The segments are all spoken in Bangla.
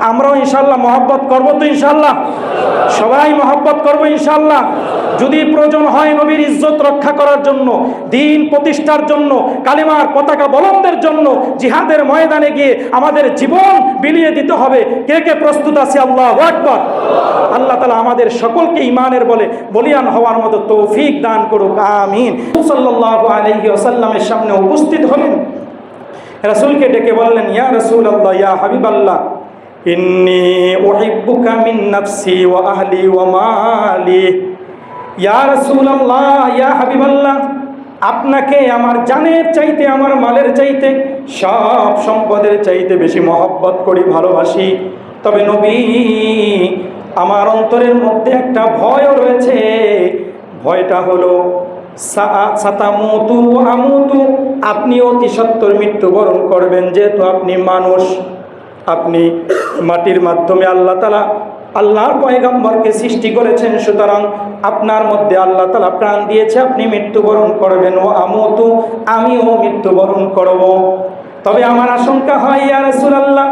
আমরাও ইনশাল্লাহ মহব্বত করব তো ইনশাল্লাহ। সবাই মহব্বত করব ইনশাল্লাহ। যদি প্রয়োজন হয় নবীর ইজ্জত রক্ষা করার জন্য, দিন প্রতিষ্ঠার জন্য, কালিমার পতাকা বলন্দের জন্য, জিহাদের ময়দানে গিয়ে আমাদের জীবন বিলিয়ে দিতে হবে। কে কে প্রস্তুত আছে? আল্লাহ আকবর। আল্লাহ তালা আমাদের সকলকে ইমানের বলে বলিয়ান হওয়ার মতো তৌফিক দান করুক, আমিন। সাল্লাহ সামনে উপস্থিত হলেন। রাসূলকে ডেকে বললেন, ইয়া রসুল আল্লাহ ইয়া হাবিব আল্লাহ ইন্নি উহিব্বুকা মিন নাফসি ওয়া আহলি ওয়া মালি। ইয়া রাসূল আল্লাহ ইয়া হাবিব আল্লাহ আপনাকে আমার জানের চাইতে, আমার মালের চাইতে, সব সম্পদের চাইতে বেশি মহব্বত করি, ভালোবাসি। তবে নবী, আমার অন্তরের মধ্যে একটা ভয়ও রয়েছে। ভয়টা হলো আমুতু, আপনি অতি সত্তর মৃত্যুবরণ করবেন, যেহেতু আপনি মানুষ। আপনি মাটির মাধ্যমে আল্লাহ তালা আল্লাহর পয়গাম্বরকে সৃষ্টি করেছেন, সুতরাং আপনার মধ্যে আল্লাহ তালা প্রাণ দিয়েছে, আপনি মৃত্যুবরণ করবেন। ও আমতু, আমিও মৃত্যুবরণ করব। তবে আমার আশঙ্কা হয়, ইয়া রাসূলুল্লাহ,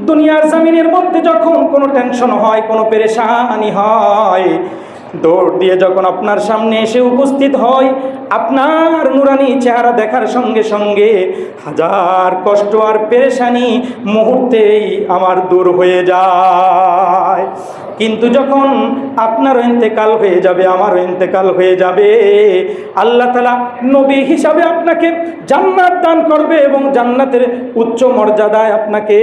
দুনিয়ার জামিনের মধ্যে যখন কোনো টেনশন হয়, কোনো পেরেশানি হয়, দৌড় দিয়ে যখন আপনার সামনে এসে উপস্থিত হয় আপনার নুরানি চেহারা দেখার সঙ্গে সঙ্গে হাজার কষ্ট আর পেরেশানি মুহূর্তেই আমার দূর হয়ে যায়। কিন্তু যখন আপনার ইন্তেকাল হয়ে যাবে আমারও ইন্তেকাল হয়ে যাবে, আল্লাহ তালা নবী হিসাবে আপনাকে জান্নাত দান করবে এবং জান্নাতের উচ্চ মর্যাদায় আপনাকে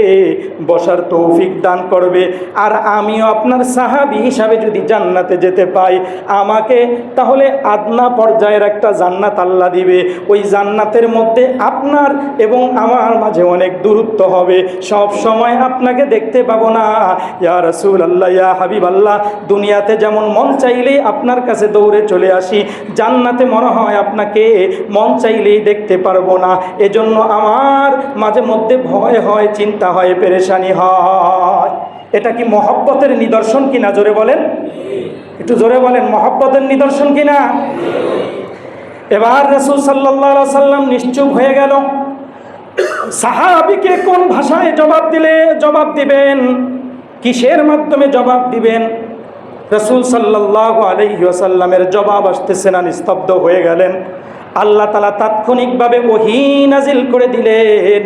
বসার তৌফিক দান করবে। আর আমিও আপনার সাহাবি হিসাবে যদি জান্নাতে যেতে পাই, আমাকে তাহলে আদনা পর্যায়ের একটা জান্নাত আল্লাহ দিবে। ওই জান্নাতের মধ্যে আপনার এবং আমার মাঝে অনেক দূরত্ব হবে। সব সময় আপনাকে দেখতে পাবো না। ইয়া রসুল আল্লাহ ইয়া হাবিব আল্লাহ দুনিয়াতে যেমন মন চাইলেই আপনার কাছে দৌড়ে চলে আসি, জান্নাতে মনে হয় আপনাকে মন চাইলেই দেখতে পারব না। এজন্য আমার মাঝে মধ্যে ভয় হয়, চিন্তা হয়, পেরেশানি হয়। এটা কি মহব্বতের নিদর্শন কিনা? জোরে বলেন। একটু জোরে বলেন, মহব্বতের নিদর্শন কিনা? এবার রসুল সাল্লা সাল্লাম নিশ্চুপ হয়ে গেল। সাহাবিকে কোন ভাষায় জবাব দিলে জবাব দিবেন? কিসের মাধ্যমে জবাব দিবেন? রসুল সাল্লাহ আলহ্লামের জবাব আসতেছে না, নিস্তব্ধ হয়ে গেলেন। আল্লাহ তালা তাৎক্ষণিকভাবে ওহি নাজিল করে দিলেন।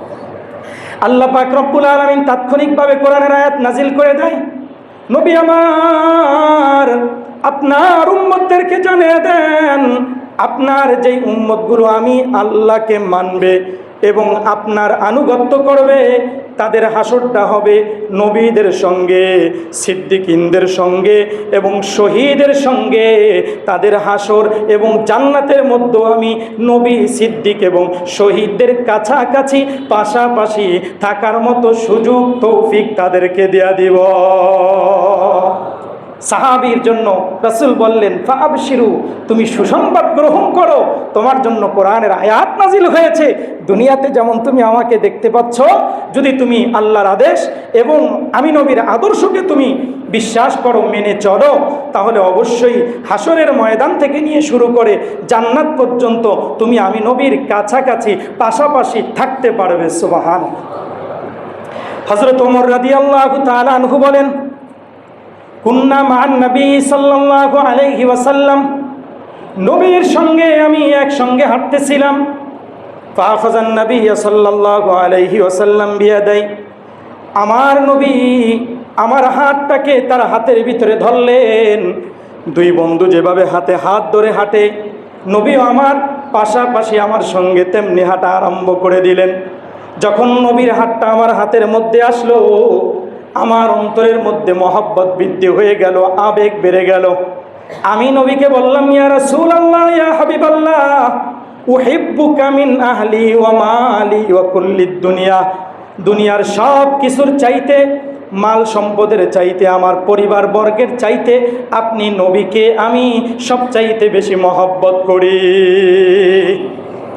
আল্লাহ পাক রব্বুল আলামিন তাৎক্ষণিকভাবে কোরআনের আয়াত নাজিল করে দেয়। নবী আমার, আপনার উম্মতদেরকে জানিয়ে দেন, আপনার যেই উম্মতগুলো আমি আল্লাহকে মানবে এবং আপনার আনুগত্য করবে, তাদের হাসরটা হবে নবীদের সঙ্গে, সিদ্দিকিনদের সঙ্গে এবং শহীদের সঙ্গে। তাদের হাসর এবং জান্নাতের মধ্যে আমি নবী, সিদ্দিক এবং শহীদদের কাছাকাছি পাশাপাশি থাকার মতো সুযোগ, তৌফিক তাদেরকে দেয়া দিব। সাহাবির জন্য রাসূল বললেন ফাব শিরু তুমি সুসংবাদ গ্রহণ করো। তোমার জন্য কোরআনের আয়াত নাজিল হয়েছে। দুনিয়াতে যেমন তুমি আমাকে দেখতে পাচ্ছ, যদি তুমি আল্লাহর আদেশ এবং আমি নবীর আদর্শকে তুমি বিশ্বাস করো, মেনে চলো, তাহলে অবশ্যই হাসরের ময়দান থেকে নিয়ে শুরু করে জান্নাত পর্যন্ত তুমি আমি নবীর কাছাকাছি পাশাপাশি থাকতে পারবে সুবাহান হজরত ওমর রাদি আল্লাহ আনহু বলেন কুন্না মান নবী সাল্লাল্লাহু আলাইহি ওয়াসাল্লাম। নবীর সঙ্গে আমি একসঙ্গে হাঁটতেছিলাম। ফাখাজান নবী সাল্লাল্লাহু আলাইহি ওয়াসাল্লাম বিয়াদাই। আমার নবী আমার হাতটাকে তার হাতের ভিতরে ধরলেন। দুই বন্ধু যেভাবে হাতে হাত ধরে হাঁটে, নবীও আমার পাশাপাশি আমার সঙ্গে তেমনি হাঁটা আরম্ভ করে দিলেন। যখন নবীর হাতটা আমার হাতের মধ্যে আসলো আমার অন্তরের মধ্যে মহব্বত বৃদ্ধি হয়ে গেল, আবেগ বেড়ে গেল। আমি নবীকে বললাম, ইয়া রাসূলুল্লাহ, ইয়া হাবিবাল্লাহ, উহিব্বুকা মিন আহলি ওয়া ওয়া দুনিয়া। দুনিয়ার সব কিছুর চাইতে, মাল সম্পদের চাইতে, আমার পরিবার বর্গের চাইতে আপনি নবীকে আমি সব চাইতে বেশি মহব্বত করি।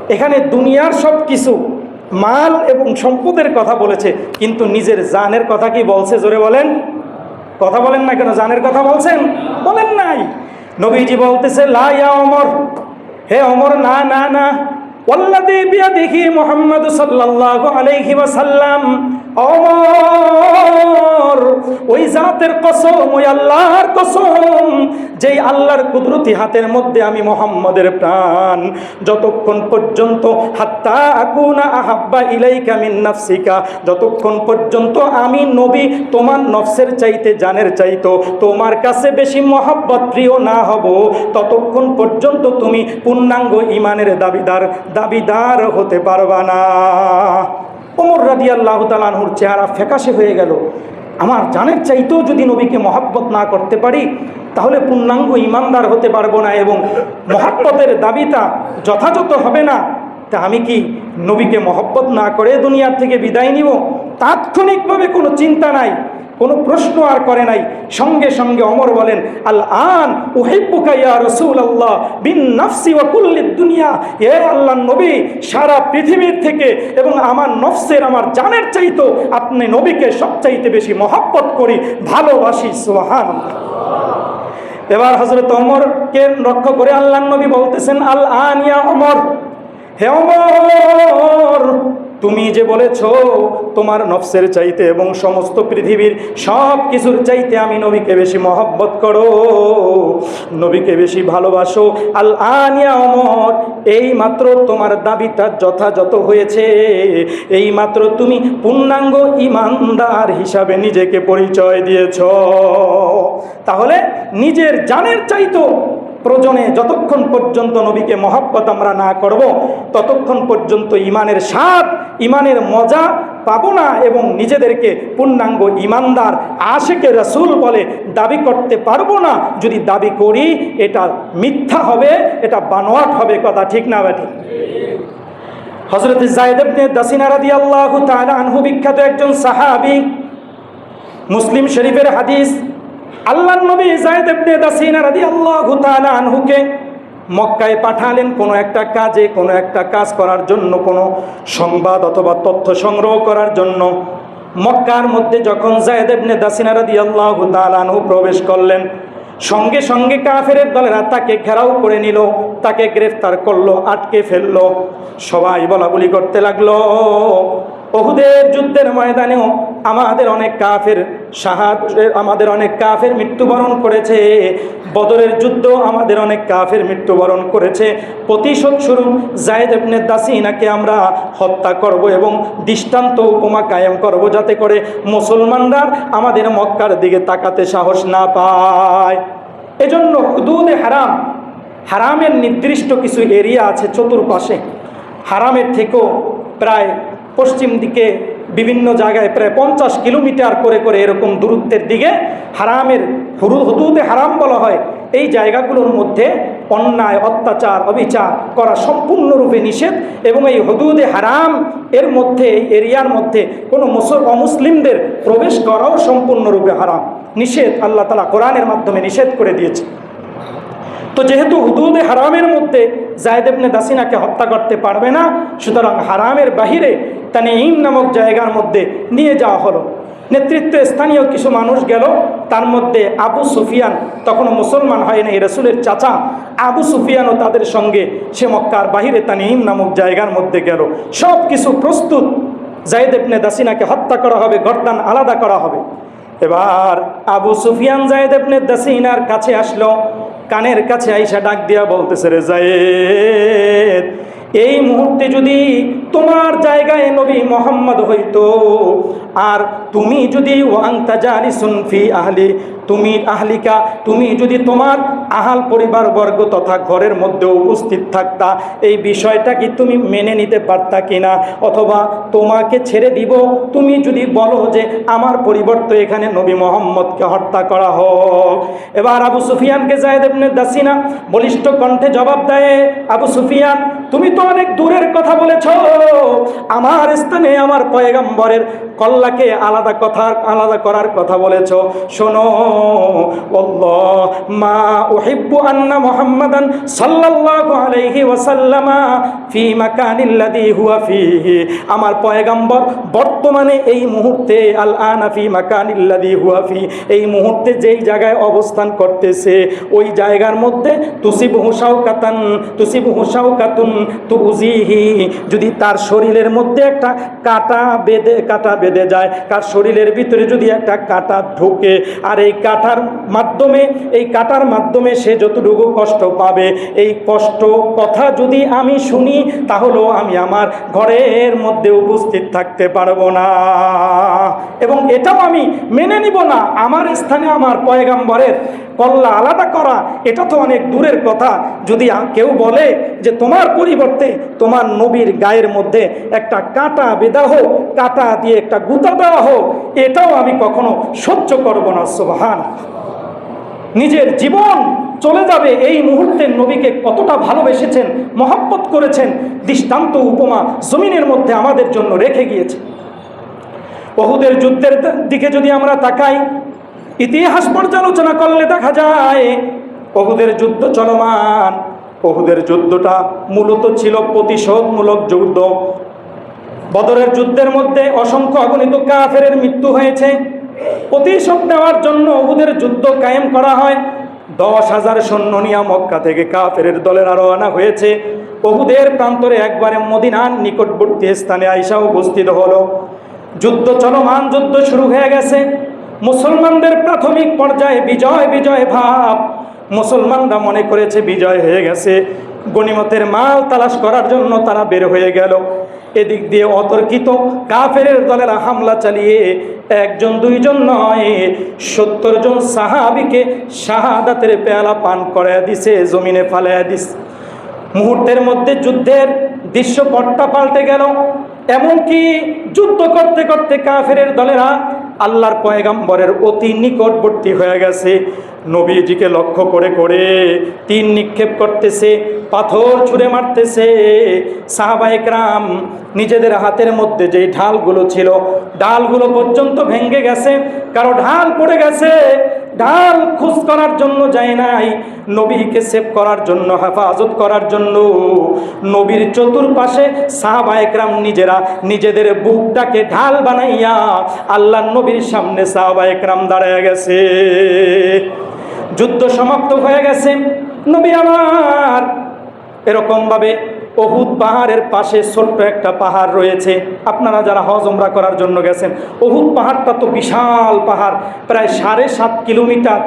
এখানে দুনিয়ার সব কিছু মাল এবং সম্পদের কথা বলেছে, কিন্তু নিজের জানের কথা কি বলছে? জোরে বলেন। কথা বলেন না কেন? জানের কথা বলছেন? বলেন নাই। নবীজি বলতেছে, লা ইয়া অমর হে অমর না না না। ওই জাতের কসম, ওই আল্লাহর কসম আল্লাহর কুদরতি হাতের মধ্যে আমি প্রাণ। যতক্ষণ পর্যন্ত, হাত্তা আহাব্বা যতক্ষণ পর্যন্ত আমি নবী তোমার নফসের চাইতে জানের চাইতো, তোমার কাছে বেশি মহাব্বত প্রিয় না হব, ততক্ষণ পর্যন্ত তুমি পূর্ণাঙ্গ ইমানের দাবিদার দাবিদার হতে পারবা না। ওমর রাদি আল্লাহ তালানহুর চেহারা ফ্যাকাশে হয়ে গেল। আমার জানের চাইতেও যদি নবীকে মহাব্বত না করতে পারি, তাহলে পূর্ণাঙ্গ ইমানদার হতে পারব না এবং মহাব্বতের দাবিটা যথাযথ হবে না। তা আমি কি নবীকে মহব্বত না করে দুনিয়ার থেকে বিদায় নিব? তাৎক্ষণিকভাবে কোনো চিন্তা নাই। কোনো প্রশ্ন আর করে নাই। সঙ্গে সঙ্গে অমর বলেন আল আন ওহেব্বুকাইয়া রসুল আল্লাহ বিন নাফসি দুনিয়া। এ আল্লাহ নবী, সারা পৃথিবীর থেকে এবং আমার নফসের, আমার জানের চাইতো আপনি নবীকে সবচাইতে বেশি মহাব্বত করি, ভালোবাসি সোহান এবার হজরত অমরকে লক্ষ্য করে আল্লাহ নবী বলতেছেন আল আন ইয়া অমর, হে অমর তুমি যে বলেছ তোমার নফসের চাইতে এবং সমস্ত পৃথিবীর সব কিছুর চাইতে আমি নবীকে বেশি মহব্বত করো, নবীকে বেশি ভালোবাসো। আল আনিয়া অমর এই মাত্র তোমার দাবিটা যথাযথ হয়েছে। এই মাত্র তুমি পূর্ণাঙ্গ ইমানদার হিসাবে নিজেকে পরিচয় দিয়েছ। তাহলে নিজের জানের চাইতো প্রয়োজনে যতক্ষণ পর্যন্ত নবীকে মহাব্বত আমরা না করব, ততক্ষণ পর্যন্ত ইমানের স্বাদ, ইমানের মজা পাবো না এবং নিজেদেরকে পূর্ণাঙ্গ ইমানদার, আশেকে রসুল বলে দাবি করতে পারব না। যদি দাবি করি, এটা মিথ্যা হবে, এটা বানোয়াট হবে কথা ঠিক না ব্যাটি হজরত জায়দেবনে দাসিনা রাদি আল্লাহ আনহু বিখ্যাত একজন সাহাবি, মুসলিম শরীফের হাদিস। আল্লাহ নবী জায়দ ইবনে দাসিনা আনহুকে মক্কায় পাঠালেন কোনো একটা কাজে, কোনো একটা কাজ করার জন্য, কোনো সংবাদ অথবা তথ্য সংগ্রহ করার জন্য। মক্কার মধ্যে যখন জায়দ ইবনে দাসিনা রাদিয়াল্লাহু তাআলা আনহু প্রবেশ করলেন, সঙ্গে সঙ্গে কাফেরের দলেরা তাকে ঘেরাও করে নিল, তাকে গ্রেফতার করল, আটকে ফেলল। সবাই বলা বলি করতে লাগল ওহুদের যুদ্ধের ময়দানেও আমাদের অনেক কাফের সাহাদ আমাদের অনেক কাফের মৃত্যুবরণ করেছে। বদরের যুদ্ধ আমাদের অনেক কাফের মৃত্যুবরণ করেছে। প্রতিশোধ স্বরূপ জায়দ ইবনে দাসিনাকে আমরা হত্যা করব এবং দৃষ্টান্ত উপমা কায়েম করব যাতে করে মুসলমানরা আমাদের মক্কার দিকে তাকাতে সাহস না পায়। এজন্য হুদুদে হারাম, হারামের নির্দিষ্ট কিছু এরিয়া আছে চতুর্পাশে। হারামের থেকেও প্রায় পশ্চিম দিকে বিভিন্ন জায়গায় প্রায় পঞ্চাশ কিলোমিটার করে করে এরকম দূরত্বের দিকে হারামের হুরু হুদুদে হারাম বলা হয়। এই জায়গাগুলোর মধ্যে অন্যায়, অত্যাচার, অবিচার করা সম্পূর্ণরূপে নিষেধ এবং এই হদুদে হারাম এর মধ্যে, এই এরিয়ার মধ্যে কোনো মুসল অমুসলিমদের প্রবেশ করাও সম্পূর্ণরূপে হারাম। নিষেধ আল্লাহ তালা কোরআনের মাধ্যমে নিষেধ করে দিয়েছে। তো যেহেতু হুদুদে হারামের মধ্যে জায়দেবনে দাসিনাকে হত্যা করতে পারবে না, সুতরাং হারামের বাহিরে তানিম নামক জায়গার মধ্যে নিয়ে যাওয়া হলো। নেতৃত্বে স্থানীয় কিছু মানুষ গেল। তার মধ্যে আবু সুফিয়ান, তখনও মুসলমান হয়নি রসুলের চাচা আবু সুফিয়ানও তাদের সঙ্গে সে মক্কার বাহিরে তানিম নামক জায়গার মধ্যে গেল। সব কিছু প্রস্তুত জায়দেবনে দাসিনাকে হত্যা করা হবে, গর্দান আলাদা করা হবে। এবার আবু সুফিয়ান জায়দেবনে দাসিনার কাছে আসলো। কানের কাছে আইসা ডাক দিয়া বলতেছে, রে জায়েদ এই মুহূর্তে যদি তোমার জায়গায় নবী মোহাম্মদ হইতো, আর তুমি যদি ওয়াংতা জানি সুনফি আহলি তুমি আহলিকা, তুমি যদি তোমার আহাল পরিবার বর্গ তথা ঘরের মধ্যে উপস্থিত থাকতা, এই বিষয়টা কি তুমি মেনে নিতে পারতা কিনা? অথবা তোমাকে ছেড়ে দিব? তুমি যদি বলো যে আমার পরিবর্তে এখানে নবী মোহাম্মদকে হত্যা করা হোক। এবার আবু সুফিয়ানকে জায়দ দাসিনা বলিষ্ঠ কণ্ঠে জবাব দেয়, আবু সুফিয়ান, তুমি তো অনেক দূরের কথা বলেছ। আমার স্থানে আমার পয়গম্বরের কল্লাকে আলাদা কথা আলাদা করার কথা বলেছ। শোনো আল্লাহ মা উহিব্বু আন্না মুহাম্মাদান সাল্লাল্লাহু আলাইহি ওয়াসাল্লামা ফি মাকানিল্লাযী হুয়া ফিহি। আমার পয়গম্বর, বর্তমানে এই মুহূর্তে আল আনা ফি মাকানিল্লাযী হুয়া ফি। এই মুহূর্তে যেই জায়গায় অবস্থান করতেছে, ওই জায়গার মধ্যে তুসিবহু শাওকাতান, তুসিবহু শাওকাতুন তুজিহি যদি তার শরীরের মধ্যে একটা কাটা বেঁধে কাটা বেঁধে যায়, তার শরীরের ভিতরে যদি একটা কাটা ঢোকে, আর এই কাটার মাধ্যমে, এই কাটার মাধ্যমে সে যতটুকু কষ্ট পাবে, এই কষ্ট কথা যদি আমি শুনি, তাহলেও আমি আমার ঘরের মধ্যে উপস্থিত থাকতে পারব না। এবং এটাও আমি মেনে নিব না, আমার স্থানে আমার পয়গাম্বরের কল্লা আলাদা করা, এটা তো অনেক দূরের কথা। যদি কেউ বলে যে, তোমার পরিবর্তে তোমার নবীর গায়ের মধ্যে একটা কাঁটা বেদা হোক, কাঁটা দিয়ে একটা গুতা দেওয়া হোক, এটাও আমি কখনো সহ্য করব না সোহান নিজের জীবন চলে যাবে এই মুহূর্তে নবীকে কতটা ভালোবেসেছেন, মহাব্বত করেছেন, দৃষ্টান্ত উপমা জমিনের মধ্যে আমাদের জন্য রেখে গিয়েছে। বহুদের যুদ্ধের দিকে যদি আমরা তাকাই, ইতিহাস পর্যালোচনা করলে দেখা যায়, বহুদের যুদ্ধ চলমান। বহুদের যুদ্ধটা মূলত ছিল প্রতিশোধমূলক যুদ্ধ। বদরের যুদ্ধের মধ্যে অসংখ্য অগণিত কাফের মৃত্যু হয়েছে। প্রতিশোধ নেওয়ার জন্য ওহুদের যুদ্ধ কায়েম করা হয়। দশ হাজার সৈন্য নিয়ে মক্কা থেকে কাফের দলের আরও আনা হয়েছে। বহুদের প্রান্তরে একবারে মদিনার নিকটবর্তী স্থানে আইসা উপস্থিত হলো। যুদ্ধ চলমান, যুদ্ধ শুরু হয়ে গেছে। মুসলমানদের প্রাথমিক পর্যায়ে বিজয় বিজয় ভাব। মুসলমানরা মনে করেছে বিজয় হয়ে গেছে। গনিমতের মাল তালাশ করার জন্য তারা বের হয়ে গেল। এদিক দিয়ে অতর্কিত। কাফের দলেরা হামলা চালিয়ে একজন, দুইজন নয়, সত্তর জন সাহাবিকে শাহাদাতের পেয়ালা পান করে দিছে, জমিনে ফালাইয়া দিছে। মুহূর্তের মধ্যে যুদ্ধের দৃশ্যপটটা পাল্টে গেল। এমনকি যুদ্ধ করতে করতে কাফেরের দলেরা আল্লাহর পয়গাম্বরের অতি নিকটবর্তী হয়ে গেছে। নবীজিকে লক্ষ্য করে করে তিন নিক্ষেপ করতেছে, পাথর ছুঁড়ে মারতেছে। সাহাবাইকরাম নিজেদের হাতের মধ্যে যেই ঢালগুলো ছিল ডালগুলো পর্যন্ত ভেঙে গেছে, কারও ঢাল পড়ে গেছে। ঢাল খুশ করার জন্য যায় নাই, নবীকে সেভ করার জন্য, হেফাজত করার জন্য। নবীর চতুর্পাশে সাহাবায়করাম নিজেরা নিজেদের বুকটাকে ঢাল বানাইয়া আল্লাহ নবীর সামনে সাহাবায়করাম দাঁড়ায় গেছে। যুদ্ধ সমাপ্ত হয়ে গেছে। নবী আমার, এরকমভাবে অহুদ পাহাড়ের পাশে ছোট্ট একটা পাহাড় রয়েছে। আপনারা যারা হজ ওমরা করার জন্য গেছেন অহুদ পাহাড়টা তো বিশাল পাহাড়, প্রায় সাড়ে সাত কিলোমিটার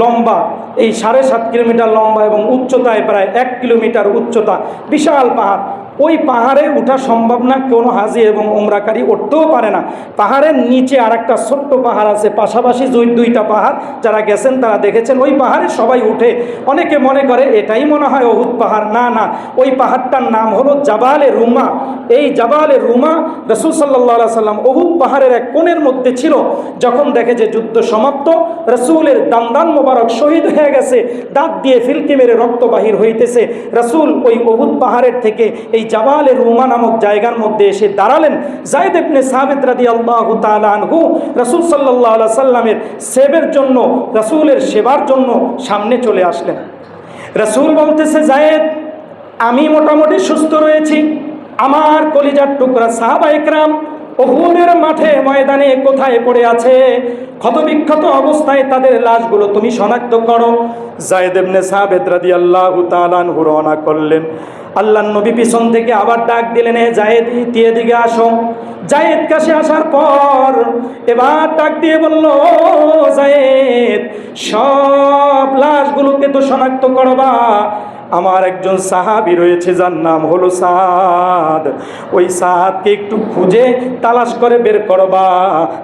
লম্বা। এই সাড়ে সাত কিলোমিটার লম্বা এবং উচ্চতায় প্রায় এক কিলোমিটার উচ্চতা, বিশাল পাহাড়। ওই পাহাড়ে ওঠা সম্ভব না, কোনো হাজি এবং উমরাকারী উঠতেও পারে না। পাহাড়ের নিচে আর একটা ছোট্ট পাহাড় আছে, পাশাপাশি দুই, দুইটা পাহাড়। যারা গেছেন তারা দেখেছেন, ওই পাহাড়ে সবাই উঠে। অনেকে মনে করে, এটাই মনে হয় অহুদ পাহাড়। না না, ওই পাহাড়টার নাম হলো জাবালে রুমা। এই জাবালে রুমা রসুল সাল্লাহ সাল্লাম অহুদ পাহাড়ের এক কোণের মধ্যে ছিল। যখন দেখে যে যুদ্ধ সমাপ্ত, রসুলের দান্দান মোবারক শহীদ হয়ে গেছে। দাঁত দিয়ে ফিলকি মেরে রক্ত বাহির হইতেছে। রসুল ওই অহুদ পাহাড়ের থেকে এই জাবালে রুমা নামক জায়গার মধ্যে এসে দাঁড়ালেন। জায়দ ইবনে সাবেদ রাদি আল্লাহ তালহু রসুল সাল্লাহ সাল্লামের সেবের জন্য, রসুলের সেবার জন্য সামনে চলে আসলেন। রসুল বলতেছে জায়েদ আমি মোটামুটি সুস্থ রয়েছি। আমার কলিজার টুকরা সাহাবা একরাম অহুদের মাঠে ময়দানে কোথায় পড়ে আছে? ক্ষতবিক্ষত অবস্থায় তাদের লাশগুলো তুমি শনাক্ত করো। জায়েদ ইবনে সাবেদ রাদিয়াল্লাহু তাআলা আনহু রওনা করলেন। আল্লাহ নবী পিছন থেকে আবার ডাক দিলেন, এ জায়েদ ইতিয়ে দিকে আসো? জায়েদ কাছে আসার পর এবার ডাক দিয়ে বলল, "ও জায়েদ, সব লাশগুলোকে তো শনাক্ত করবা। আমার একজন সাহাবি রয়েছে, যার নাম হলো সাদ। ওই সাহাদকে একটু খুঁজে তালাশ করে বের করবা,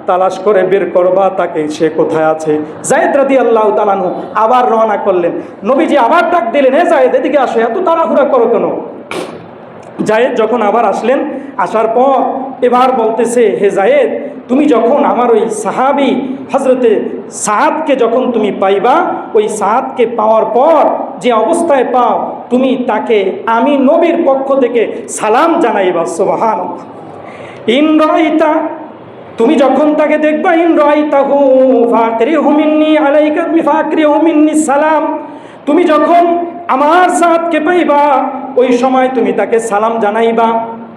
তালাশ করে বের করবা, তাকে সে কোথায় আছে? জায়দ রাদি আল্লাহ তালানু আবার রওনা করলেন। নবীজি আবার ডাক দিলেন হে জায়দ এদিকে আসো, এত তাড়াহুড়া করো কেন? জায়েদ যখন আবার আসলেন, আসার পর এবার বলতেছে, হে জায়েদ তুমি যখন আমার ওই সাহাবি হজরতে সাহাদকে যখন তুমি পাইবা, ওই সাহাদকে পাওয়ার পর যে অবস্থায় পাও, তুমি তাকে আমি নবীর পক্ষ থেকে সালাম জানাইবা সোবাহান ইন্দ্রাইতা তুমি যখন তাকে দেখবা ইন্দ্রাইতা হু ফাকরি হুমিন্নি আলাইকা ফাকরি হুমিন্নি সালাম, তুমি যখন আমার সাথকে পাইবা, ওই সময় তুমি তাকে সালাম জানাইবা।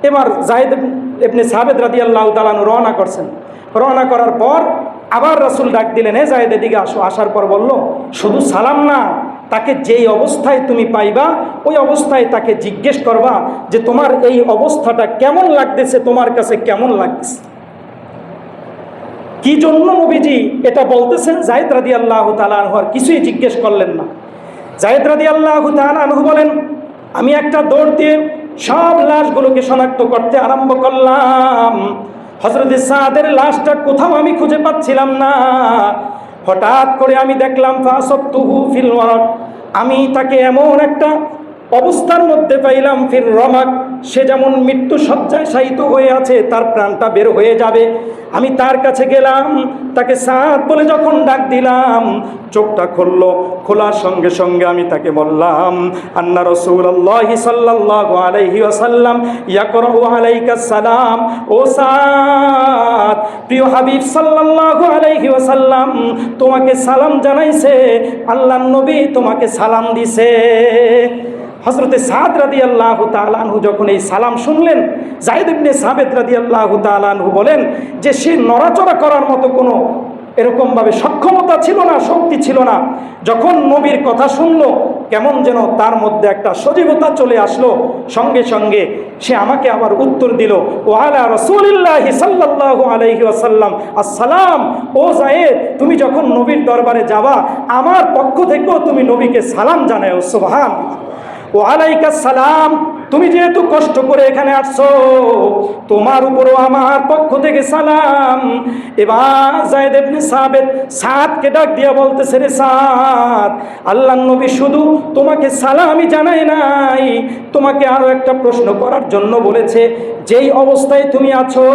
এবার জাহেদ এমনি সাহেদ রাদি আল্লাহ তালানু রওনা করছেন। রওনা করার পর আবার রাসুল ডাক দিলেন, হে জাহেদ এদিকে আসো। আসার পর বলল, শুধু সালাম না তাকে যেই অবস্থায় তুমি পাইবা, ওই অবস্থায় তাকে জিজ্ঞেস করবা যে তোমার এই অবস্থাটা কেমন লাগতেছে, তোমার কাছে কেমন লাগতেছে? কি জন্য নবীজি এটা বলতেছেন? জায়দ রাদি আল্লাহ তালানহর কিছুই জিজ্ঞেস করলেন না। জায়দ রাদি আল্লাহ তালানহু বলেন, আমি একটা দৌড় দিয়ে সব লাশগুলোকে শনাক্ত করতে আরম্ভ করলাম। হজরত সাদের লাশটা কোথাও আমি খুঁজে পাচ্ছিলাম না। হঠাৎ করে আমি দেখলাম ফাসত্তুহু ফিল ওয়ারক আমি তাকে এমন একটা অবস্থার মধ্যে পাইলাম ফির রমাক। সে যেমন মৃত্যু সজ্জায় শায়িত হয়ে আছে, তার প্রাণটা বের হয়ে যাবে। আমি তার কাছে গেলাম, তাকে সাত বলে যখন ডাক দিলাম, চোখটা খুললো। খোলার সঙ্গে সঙ্গে আমি তাকে বললাম, আন্না রসুল আল্লাহি সাল্লাহ আলাইহি আসাল্লাম ইয়াকরহু আলাইকা সালাম। ও সাদ, প্রিয় হাবিব সাল্লাহ আলাইহি আসাল্লাম তোমাকে সালাম জানাইছে। আল্লাহ নবী তোমাকে সালাম দিছে। হজরতে সাদ রাদি আল্লাহ তালানহু যখন এই সালাম শুনলেন জাহিদ ইবনে সাবেদ রাদি আল্লাহ তালানহু বলেন যে সে নড়াচড়া করার মতো কোনো এরকমভাবে সক্ষমতা ছিল না, শক্তি ছিল না। যখন নবীর কথা শুনলো, কেমন যেন তার মধ্যে একটা সজীবতা চলে আসলো। সঙ্গে সঙ্গে সে আমাকে আবার উত্তর দিল, ও আলা রসুলিল্লাহ সাল্লাহ আলাইহি আসাল্লাম আসসালাম। ও জায়েদ তুমি যখন নবীর দরবারে যাবা আমার পক্ষ থেকেও তুমি নবীকে সালাম জানাও সুবহান ওয়ালাইকা সালাম তুমি যেহেতু কষ্ট করে এখানে আসছো, তোমার উপরও আমার পক্ষ থেকে সালাম। এবার জায়দ ইবনে সাবেদ সাদকে ডাক দিয়া বলতেছে, রে সাদ, আল্লাহ নবী শুধু তোমাকে সালামই জানাই নাই, তোমাকে আরও একটা প্রশ্ন করার জন্য বলেছে, যেই অবস্থায় তুমি আছো,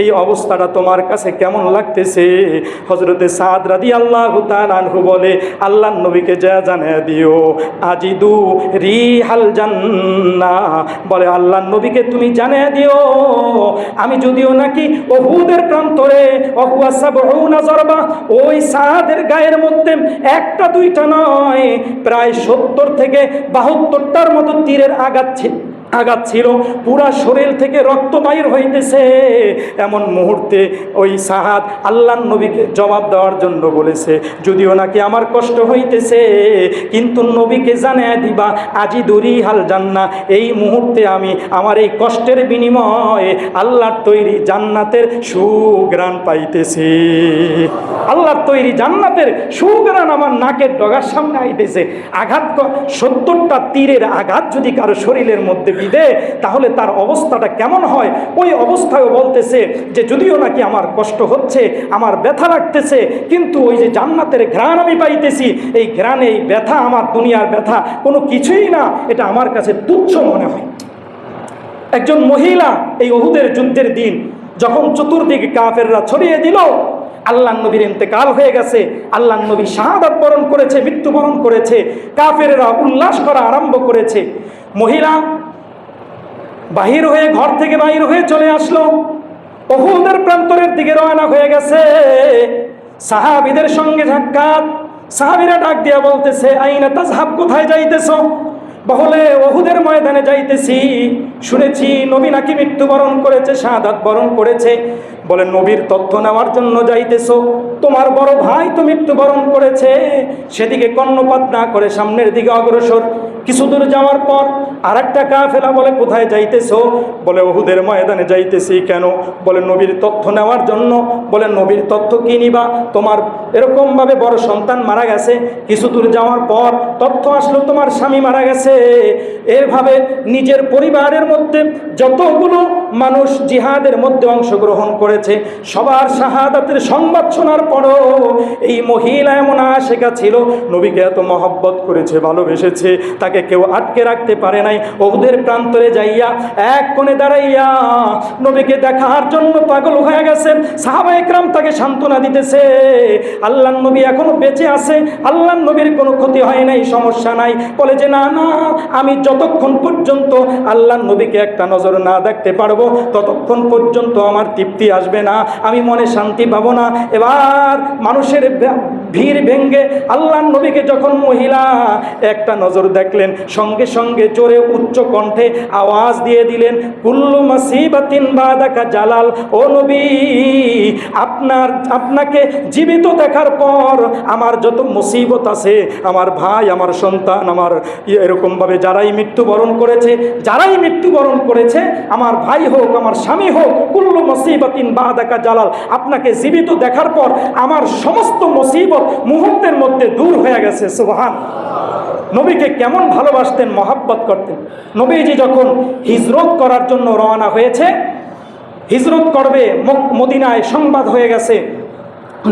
এই অবস্থাটা তোমার কাছে কেমন লাগতেছে? হজরতে সাদ রাদি আল্লাহ তালানহু বলে, আল্লাহ নবীকে যা জানিয়ে দিও, আজিদু রি হাল জান্না বলে আল্লাহ নবীকে তুমি জানিয়ে দিও। আমি যদিও নাকি অহুদের প্রান্তরে ওই সাদের গায়ের মধ্যে একটা দুইটা নয়, প্রায় সত্তর থেকে বাহাত্তরটার মতো তীরের আঘাত আঘাত ছিল, পুরা শরীর থেকে রক্ত বাইর হইতেছে। এমন মুহূর্তে ওই সাহাদ আল্লাহ নবীকে জবাব দেওয়ার জন্য বলেছে, যদিও নাকি আমার কষ্ট হইতেছে, কিন্তু নবীকে জানিয়ে দিবা আজি দূরি হাল জান্না এই মুহূর্তে আমি আমার এই কষ্টের বিনিময়ে আল্লাহর তৈরি জান্নাতের সুগ্রাণ পাইতেছি। আল্লাহর তৈরি জান্নাতের সুগ্রাণ আমার নাকের ডগার সামনে আইতেছে। আঘাত সত্তরটা তীরের আঘাত যদি কারও শরীরের মধ্যে বিদে তাহলে তার অবস্থাটা কেমন হয়? ওই অবস্থায়ও বলতেছে যে, যদিও নাকি আমার কষ্ট হচ্ছে, আমার ব্যথা লাগতেছে, কিন্তু ওই যে জান্নাতের ঘ্রাণ আমি পাইতেছি, এই ঘ্রাণে এই ব্যথা, আমার দুনিয়ার ব্যথা, কোনো কিছুই না, এটা আমার কাছে তুচ্ছ মনে হয়। একজন মহিলা এই অহুদের যুদ্ধের দিন, যখন চতুর্দিকে কাফেররা ছড়িয়ে দিল আল্লাহ নবীর ইন্তেকাল হয়ে গেছে আল্লাহ নবী শাহাদাত বরণ করেছে, মৃত্যুবরণ করেছে, কাফেরেরা উল্লাস করা আরম্ভ করেছে। মহিলা বাহির হয়ে ঘর থেকে বাহির হয়ে চলে আসলো। অহুদের প্রান্তরের দিকে রওনা হয়ে গেছে। সাহাবিদের সঙ্গে ঝাক্কা সাহাবিরা ডাক দিয়া বলতেছে, আইনা তাজহাব কোথায় যাইতেছ? বহলে, অহুদের ময়দানে যাইতেছি। শুনেছি নবী নাকি মৃত্যুবরণ করেছে, শাহাদাত বরণ করেছে। বলে, নবীর তথ্য নেওয়ার জন্য যাইতেছ। তোমার বড় ভাই তো মৃত্যুবরণ করেছে। সেদিকে কর্ণপাত না করে সামনের দিকে অগ্রসর। কিছু দূর যাওয়ার পর আর একটা কাফেলা বলে, কোথায় যাইতেছো? বলে, ওহুদের ময়দানে যাইতেছি। কেন? বলে, নবীর তথ্য নেওয়ার জন্য। বলে, নবীর তথ্য কি নিবা? তোমার এরকমভাবে বড় সন্তান মারা গেছে। কিছু দূর যাওয়ার পর তথ্য আসলো, তোমার স্বামী মারা গেছে। এভাবে নিজের পরিবারের মধ্যে যতগুলো মানুষ জিহাদের মধ্যে অংশগ্রহণ করেছে সবার শাহাদাতের সংবাদ শোনার পরও এই মহিলা এমন আশেখা ছিল। নবীকে এত মহব্বত করেছে, ভালোবেসেছে, তাকে কেউ আটকে রাখতে পারে নাই। ওদের প্রান্তরে যাইয়া এক কোণে দাঁড়াইয়া নবীকে দেখার জন্য পাগল হয়ে গেছেন। সাহাবা একরাম তাকে সান্ত্বনা দিতেছে আল্লাহ নবী এখনও বেঁচে আছে আল্লাহ নবীর কোনো ক্ষতি হয় নাই, সমস্যা নাই। বলে যে, না না, আমি যতক্ষণ পর্যন্ত আল্লাহ নবীকে একটা নজর না দেখতে পারব, ততক্ষণ পর্যন্ত আমার তৃপ্তি আসবে না, আমি মনে শান্তি পাবো না। এবার মানুষের ভিড় ভেঙ্গে আল্লাহ নবীকে যখন মহিলা একটা নজর দেখলেন, সঙ্গে সঙ্গে জোরে উচ্চ কণ্ঠে আওয়াজ দিয়ে দিলেন, কুল্লু মাসিবাতিন বাদাকা জালাল, ও নবী, আপনার, আপনাকে জীবিত দেখার পর আমার যত মুসিবত আছে, আমার ভাই, আমার সন্তান, আমার ইয়ে এরকমভাবে যারাই মৃত্যুবরণ করেছে, যারাই মৃত্যুবরণ করেছে, আমার ভাই হোক, আমার স্বামী হোক, কুল্লু মুসিবাতিন বাদাকা জালাল, আপনাকে জীবিত দেখার পর আমার সমস্ত মুসিবত মুহূর্তের মধ্যে দূর হয়ে গেছে, সুবহান। নবীকে কেমন ভালোবাসতেন, মহাব্বত করতেন। নবীজি যখন হিজরত করার জন্য রওনা হয়েছে, হিজরত করবে মদিনায় সংবাদ হয়ে গেছে।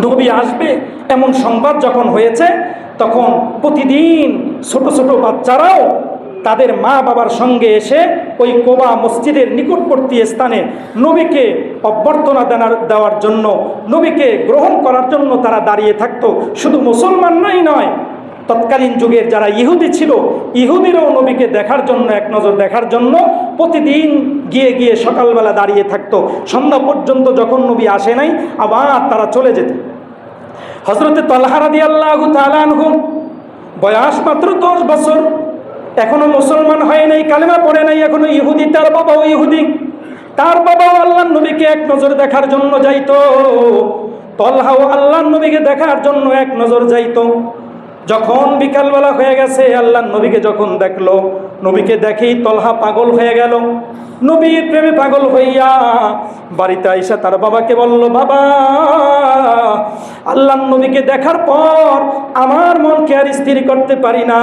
নবী আসবে, এমন সংবাদ যখন হয়েছে, তখন প্রতিদিন ছোট ছোট বাচ্চারাও তাদের মা বাবার সঙ্গে এসে ওই কোবা মসজিদের নিকটবর্তী স্থানে নবীকে অভ্যর্থনা দেনার দেওয়ার জন্য, নবীকে গ্রহণ করার জন্য তারা দাঁড়িয়ে থাকত। শুধু মুসলমানরাই নয় তৎকালীন যুগের যারা ইহুদি ছিল, ইহুদিরাও নবীকে দেখার জন্য এক নজর দেখার জন্য প্রতিদিন গিয়ে গিয়ে সকালবেলা দাঁড়িয়ে থাকতো। সন্ধ্যা পর্যন্ত যখন নবী আসে নাই, আবার তারা চলে যেত। হজরতে তলহারাদি আল্লাহ তালানহু বয়স মাত্র দশ বছর। এখনও মুসলমান হয় নাই, কালেমা পড়ে নাই, এখনও ইহুদি, তার বাবাও ইহুদি। তার বাবাও আল্লাহ নবীকে এক নজর দেখার জন্য যাইত। তলহাও আল্লাহ নবীকে দেখার জন্য এক নজর যাইত। যখন বিকালবেলা হয়ে গেছে আল্লাহ নবীকে যখন দেখল, নবীকে দেখেই তলহা পাগল হয়ে গেল। নবীর প্রেমে পাগল হইয়া বাড়িতে আইসা তার বাবাকে বলল, বাবা, আল্লাহ নবীকে দেখার পর আমার মনকে আর স্থির করতে পারি না।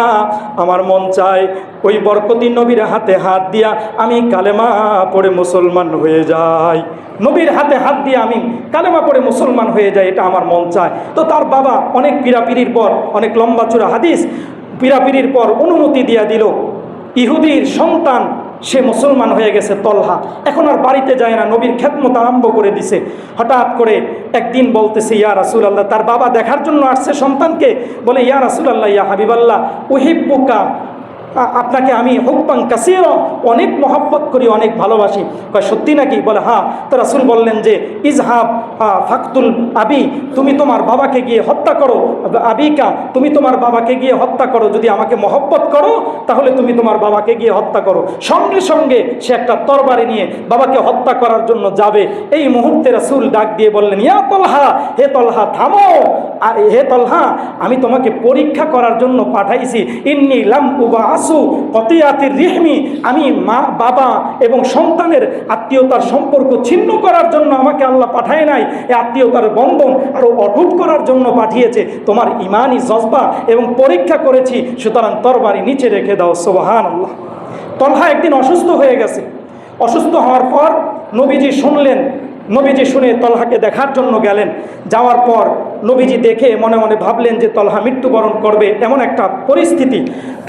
আমার মন চায় ওই বরকতি নবীর হাতে হাত দিয়া আমি কালেমা পড়ে মুসলমান হয়ে যাই। নবীর হাতে হাত দিয়ে আমি কালেমা পড়ে মুসলমান হয়ে যাই, এটা আমার মন চায়। তো তার বাবা অনেক পীড়াপিড়ির পর, অনেক লম্বা চূড়া হাদিস পীড়াপিড়ির পর অনুমতি দিয়া দিল। ইহুদির সন্তান সে মুসলমান হয়ে গেছে তল্হা। এখন আর বাড়িতে যায় না, নবীর খেদমত আরম্ভ করে দিছে। হঠাৎ করে একদিন বলতেছে, ইয়া রাসুল আল্লাহ তার বাবা দেখার জন্য আসছে সন্তানকে। বলে, ইয়া রাসুল আল্লাহ ইয়া হাবিবাল্লাহ, উহিব্বুকা আপনাকে আমি হুকবাং কাসির, অনেক মহব্বত করি, অনেক ভালোবাসি। কয়, সত্যি নাকি? বলে হ্যাঁ। তো রাসুল বললেন যে, ইজহাব ফাকতুল আবি, তুমি তোমার বাবাকে গিয়ে হত্যা করো। আবিকা, তুমি তোমার বাবাকে গিয়ে হত্যা করো। যদি আমাকে মহব্বত করো, তাহলে তুমি তোমার বাবাকে গিয়ে হত্যা করো। সঙ্গে সঙ্গে সে একটা তরবারি নিয়ে বাবাকে হত্যা করার জন্য যাবে। এই মুহূর্তে রাসুল ডাক দিয়ে বললেন, ইয়া তলহা, হে তলহা, থামো। হে তলহা, আমি তোমাকে পরীক্ষা করার জন্য পাঠাইছি। ইন্নি লাম উবা আসু কতিয়াতির রিহমি, আমি মা, বাবা এবং সন্তানের আত্মীয়তার সম্পর্ক ছিন্ন করার জন্য আমাকে আল্লাহ পাঠায় নাই। এ আত্মীয়তার বন্ধন আরও অটুট করার জন্য পাঠিয়েছে। তোমার ইমানই জজবা এবং পরীক্ষা করেছি, সুতরাং তরবারি নিচে রেখে দাও সোবাহান আল্লাহ তলহা একদিন অসুস্থ হয়ে গেছে। অসুস্থ হওয়ার পর নবীজি শুনলেন, নবীজি শুনে তলহাকে দেখার জন্য গেলেন। যাওয়ার পর নবীজি দেখে মনে মনে ভাবলেন যে তলহা মৃত্যুবরণ করবে, এমন একটা পরিস্থিতি।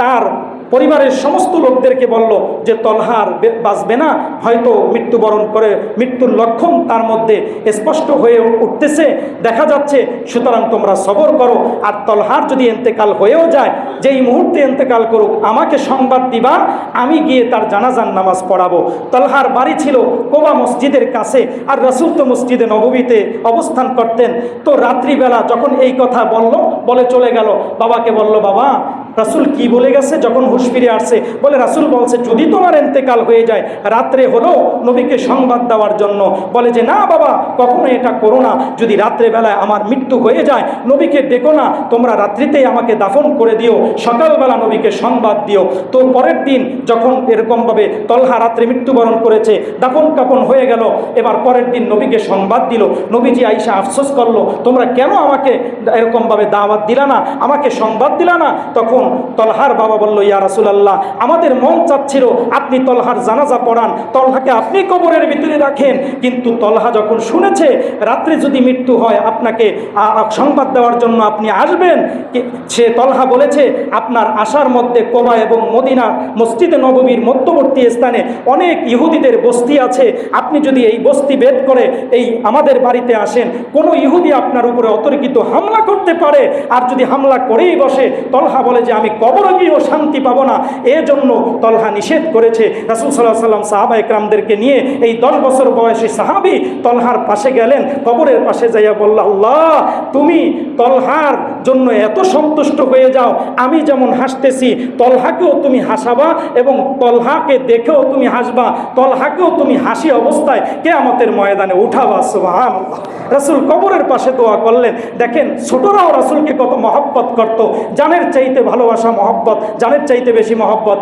তার পরিবারের সমস্ত লোকদেরকে বলল যে তলহার বাঁচবে না। হয়তো মৃত্যুবরণ করে, মৃত্যুর লক্ষণ তার মধ্যে স্পষ্ট হয়ে উঠতেছে। দেখা যাচ্ছে, সুতরাং তোমরা সবর করো। আর তলহার যদি এন্তেকাল হয়েও যায়, যেই মুহূর্তে এন্তেকাল করুক, আমাকে সংবাদ দিবা, আমি গিয়ে তার জানাজান নামাজ পড়াবো। তলহার বাড়ি ছিল কোবা মসজিদের কাছে, আর রসুল তো মসজিদে নববীতে অবস্থান করতেন। তো রাত্রিবেলা যখন এই কথা বলল, বলে চলে গেল। বাবাকে বলল, বাবা রাসুল কি বলে গেছে? যখন হুশ ফিরে আসছে বলে, রাসুল বলছে, যদি তোমার এন্তেকাল হয়ে যায়, রাত্রে হলো নবীকে সংবাদ দেওয়ার জন্য। বলে যে, না বাবা, কখনো এটা করো না। যদি রাত্রে বেলায় আমার মৃত্যু হয়ে যায়, নবীকে ডেকো না। তোমরা রাত্রিতেই আমাকে দাফন করে দিও। সকালবেলা নবীকে সংবাদ দিও। তো পরের দিন যখন এরকমভাবে তলহা রাত্রে মৃত্যুবরণ করেছে, দাফন কাপন হয়ে গেল। এবার পরের দিন নবীকে সংবাদ দিল। নবীজি আইসা আফসোস করল, তোমরা কেন আমাকে এরকমভাবে দাওয়াত দিলা না? আমাকে সংবাদ দিলা না? তখন তলহার বাবা বলল, ইয়া রাসুলাল্লাহ, আমাদের মন চাচ্ছিল আপনি তলহার জানাজা পড়ান, তলহাকে আপনি কবরের ভিতরে রাখেন। কিন্তু তলহা যখন শুনেছে, রাত্রে যদি মৃত্যু হয়, আপনাকে সংবাদ দেওয়ার জন্য আপনি আসবেন। সে তলহা বলেছে, আপনার আশার মধ্যে কোবা এবং মদিনা, মসজিদে নববীর মধ্যবর্তী স্থানে অনেক ইহুদিদের বস্তি আছে। আপনি যদি এই বস্তি বেদ করে এই আমাদের বাড়িতে আসেন, কোনো ইহুদি আপনার উপরে অতর্কিত হামলা করতে পারে। আর যদি হামলা করেই বসে, তলহা বলে যে আমি কবরে গিয়েও শান্তি পাবো না, এজন্য তলহা নিষেধ করেছে। রাসুল সাল্লাহ সাল্লাম সাহাবা একরামদেরকে নিয়ে এই দশ বছর বয়সী সাহাবি তলহার পাশে গেলেন, কবরের পাশে যাইয়া বলল তুমি তলহার জন্য এত সন্তুষ্ট হয়ে যাও, আমি যেমন হাসতেছি, তলহাকেও তুমি হাসাবা এবং তলহাকে দেখেও তুমি হাসবা, তলহাকেও তুমি হাসি অবস্থায় কে আমাদের ময়দানে উঠাবা সুবাহান রাসুল কবরের পাশে দোয়া করলেন, দেখেন, ছোটরাও রাসুলকে কত মহব্বত করত, জানের চাইতে ভালোবাসা মহব্বত জানের চাইতে বেশি মহব্বত।